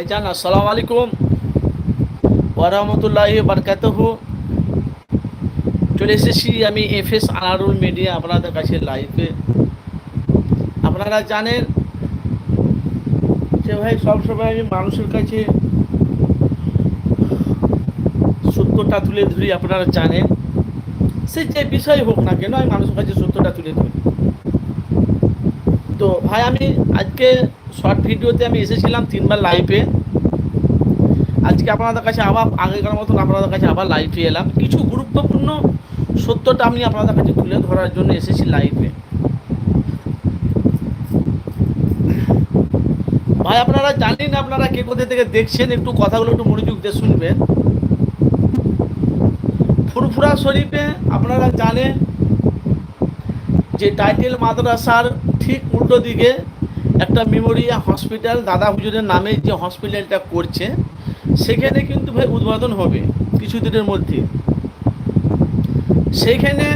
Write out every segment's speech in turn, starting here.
ভাইজান আসসালামু আলাইকুম ওয়ারহমতুল্লাহ বারকাতহু। চলে এসেছি আমি এফ এস আনারুল মিডিয়া আপনাদের কাছে লাইভে আপনারা জানেন যে ভাই, সবসময় আমি মানুষের কাছে সত্যটা তুলে ধরি, আপনারা জানেন। সে যে বিষয় হোক না কেন, আমি মানুষের কাছে সত্যটা তুলে ধরি। তো ভাই, আমি আজকে শর্ট ভিডিওতে আমি এসেছিলাম তিনবার লাইভে আজকে আপনাদের কাছে আবার, আগেকার মতন আপনাদের কাছে আবার লাইভে এলাম। কিছু গুরুত্বপূর্ণ সত্যটা আমি আপনাদের কাছে তুলে ধরার জন্য এসেছি লাইভে ভাই, আপনারা জানেন আপনারা কে কোথা থেকে দেখছেন? একটু কথাগুলো একটু মনোযোগ দিয়ে শুনবেন। ফুরফুরা শরীফে আপনারা জানেন যে টাইটেল মাদ্রাসার ঠিক উল্টো দিকে একটা মেমোরিয়া হসপিটাল দাদা হুজুরের নামে যে হসপিটালটা করছে, সেখানে কিন্তু ভাই উদ্বোধন হবে কিছুদিনের মধ্যে। সেইখানে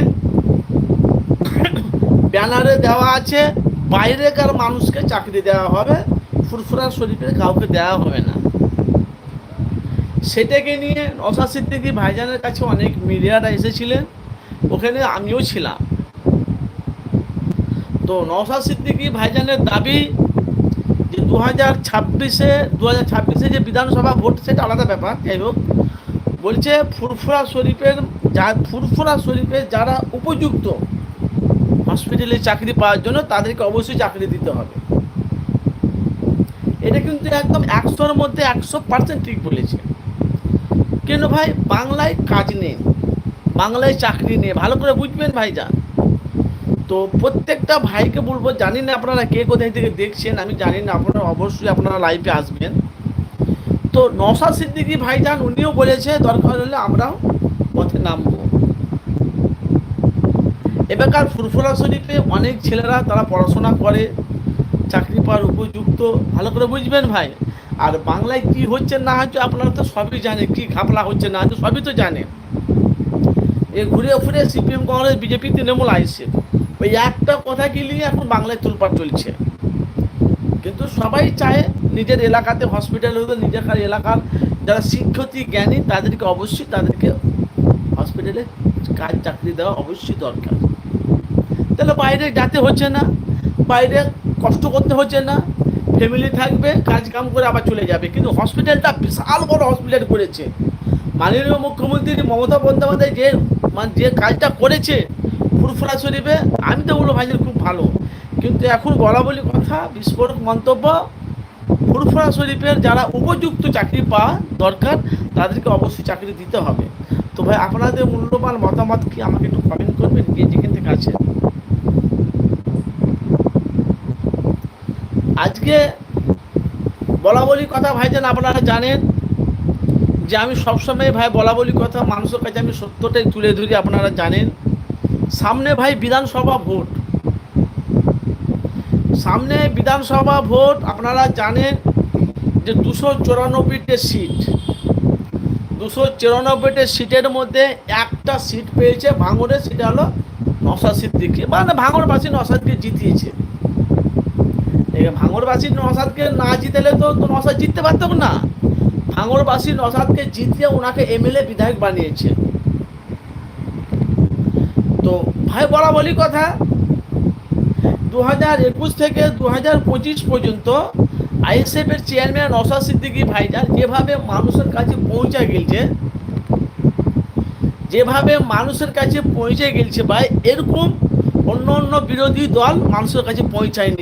ব্যানারে দেওয়া আছে, বাইরেকার মানুষকে চাকরি দেওয়া হবে ফুরফুরা শরীফের কাউকে দেওয়া হবে না। সেটাকে নিয়ে নশা সিদ্দিকি ভাইজানের কাছে অনেক মিডিয়ারা এসেছিলেন, ওখানে আমিও ছিলাম। তো নওশাদ সিদ্দিকী ভাইজানের দাবি যে দু হাজার ছাব্বিশে দু হাজার ছাব্বিশে যে বিধানসভা ভোট, সেটা আলাদা ব্যাপার, যাই হোক। বলছে ফুরফুরা শরীফের যা, ফুরফুরা শরীফের যারা উপযুক্ত হসপিটালে চাকরি পাওয়ার জন্য, তাদেরকে অবশ্যই চাকরি দিতে হবে। এটা কিন্তু একদম একশোর মধ্যে একশো পার্সেন্ট ঠিক বলেছে। কেন ভাই? বাংলায় কাজ নেই, বাংলায় চাকরি নেই। ভালো করে বুঝবেন ভাইজান। তো প্রত্যেকটা ভাইকে বলব, জানি না আপনারা কে কোথায় থেকে দেখছেন, আমি জানি না, আপনারা অবশ্যই আপনারা লাইভে আসবেন। তো নশা ভাই যান, উনিও বলেছে, দরকার হলে আমরাও পথে নামবো। এবারকার ফুরফুরা শরীফে অনেক ছেলেরা, তারা পড়াশোনা করে, চাকরি পাওয়ার উপযুক্ত। ভালো করে বুঝবেন ভাই, আর বাংলায় কি হচ্ছে না হচ্ছে আপনারা তো সবই জানেন, কি ঘাপলা হচ্ছে না হচ্ছে, সবই তো জানেন। এ ঘুরে ফিরে সিপিএম কংগ্রেস, বিজেপি, তৃণমূল আইসে। ওই একটা কথা কি নিয়ে এখন বাংলায় তোলপাড় চলছে? কিন্তু সবাই চায় নিজের এলাকাতে হসপিটাল হতে, নিজের এলাকার যারা শিক্ষিত জ্ঞানী, তাদেরকে অবশ্যই তাদেরকে হসপিটালে কাজ, চাকরি দেওয়া অবশ্যই দরকার। তাহলে বাইরে যেতে হচ্ছে না, বাইরে কষ্ট করতে হচ্ছে না ফ্যামিলি থাকবে কাজ কাম করে আবার চলে যাবে। কিন্তু হসপিটালটা বিশাল বড় হসপিটাল করেছে। মাননীয় মুখ্যমন্ত্রী মমতা বন্দ্যোপাধ্যায় যে মানে যে কাজটা করেছে ফুরফুরা শরীফে, আমি তো বলব ভাইজান খুব ভালো। কিন্তু এখন বলা বলি কথা, বিস্ফোরক মন্তব্য, ফুরফুরা শরীফের যারা উপযুক্ত চাকরি পাওয়া দরকার, তাদেরকে অবশ্যই চাকরি দিতে হবে। তো ভাই, আপনাদের মূল্যবান মতামত কি আমাকে একটু কমেন্ট করবেন যে যেখান থেকে আছে আজকে বলা বলি কথা ভাইজান আপনারা জানেন যে আমি সবসময় ভাই বলা বলি কথা, মানুষের কাছে আমি সত্যটাই তুলে ধরি, আপনারা জানেন। সামনে ভাই বিধানসভা ভোট। সামনে বিধানসভা ভোট, আপনারা জানেন যে দুশো চুরানব্বইটে সিট। দুশো চুরানব্বইটে সিটের মধ্যে একটা সিট পেয়েছে ভাঙড়ে, সেটা হলো নসাদ সিদ্দিকি। মানে ভাঙড়বাসী নসাদকে জিতিয়েছে। ভাঙড়বাসী নসাদকে না জিতালে তো তো নসাদ জিততে পারতাম না। ভাঙড়বাসী নসাদকে জিতিয়ে ওনাকে এমএলএ বিধায়ক বানিয়েছে। তো ভাই, বলা বলি কথা দু হাজার একুশ থেকে দু হাজার পঁচিশ পর্যন্ত আইএসএফ এর চেয়ারম্যান নসাদ সিদ্দিকি ভাইজান যেভাবে মানুষের কাছে পৌঁছে গেছে, যেভাবে মানুষের কাছে পৌঁছে গেছে ভাই, এরকম অন্য অন্য বিরোধী দল মানুষের কাছে পৌঁছায়নি।